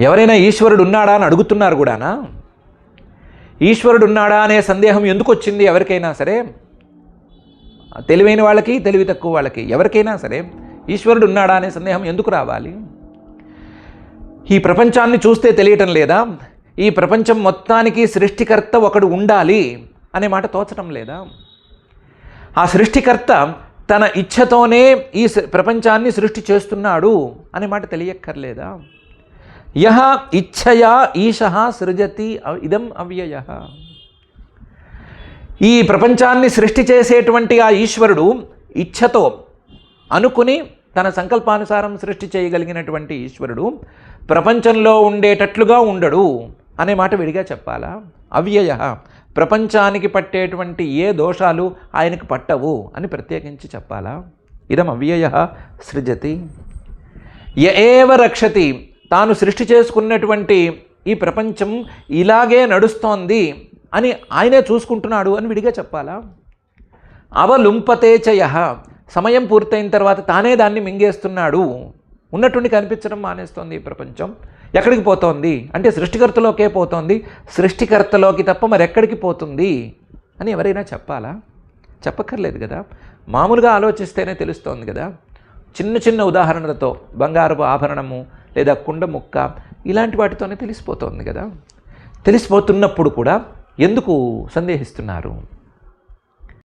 ఎవరైనా ఈశ్వరుడు ఉన్నాడా అని అడుగుతున్నారు కూడానా? ఈశ్వరుడు ఉన్నాడా అనే సందేహం ఎందుకు వచ్చింది ఎవరికైనా సరే? తెలివైన వాళ్ళకి తెలివి తక్కువ వాళ్ళకి ఎవరికైనా సరే ఈశ్వరుడు ఉన్నాడా అనే సందేహం ఎందుకు రావాలి? ఈ ప్రపంచాన్ని చూస్తే తెలియటం లేదా? ఈ ప్రపంచం మొత్తానికి సృష్టికర్త ఒకడు ఉండాలి అనే మాట తోచటం లేదా? ఆ సృష్టికర్త తన ఇచ్ఛతోనే ఈ ప్రపంచాన్ని సృష్టి చేస్తున్నాడు అనే మాట తెలియక్కర్లేదా? యహ ఇచ్ఛయా ఈశ సృజతి ఇదం అవ్యయ. ఈ ప్రపంచాన్ని సృష్టి చేసేటువంటి ఆ ఈశ్వరుడు ఇచ్ఛతో అనుకుని తన సంకల్పానుసారం సృష్టి చేయగలిగినటువంటి ఈశ్వరుడు ప్రపంచంలో ఉండేటట్లుగా ఉండడు అనే మాట విడిగా చెప్పాలా? అవ్యయ. ప్రపంచానికి పట్టేటువంటి ఏ దోషాలు ఆయనకు పట్టవు అని ప్రత్యేకించి చెప్పాలా? ఇదం అవ్యయ సృజతి. య ఏవ రక్షతి తాను సృష్టి చేసుకున్నటువంటి ఈ ప్రపంచం ఇలాగే నడుస్తోంది అని ఆయనే చూసుకుంటున్నాడు అని విడిగా చెప్పాలా? అవలుంపతే చయ సమయం పూర్తయిన తర్వాత తానే దాన్ని మింగేస్తున్నాడు. ఉన్నట్టుండి కనిపించడం మానేస్తోంది ఈ ప్రపంచం. ఎక్కడికి పోతోంది? అంటే సృష్టికర్తలోకే పోతోంది. సృష్టికర్తలోకి తప్ప మరి ఎక్కడికి పోతుంది అని ఎవరైనా చెప్పాలా? చెప్పక్కర్లేదు కదా. మామూలుగా ఆలోచిస్తేనే తెలుస్తోంది కదా. చిన్న చిన్న ఉదాహరణలతో బంగారపు ఆభరణము లేదా కుండ ముక్క ఇలాంటి వాటితోనే తెలిసిపోతుంది కదా. తెలిసిపోతున్నప్పుడు కూడా ఎందుకు సందేహిస్తున్నారు?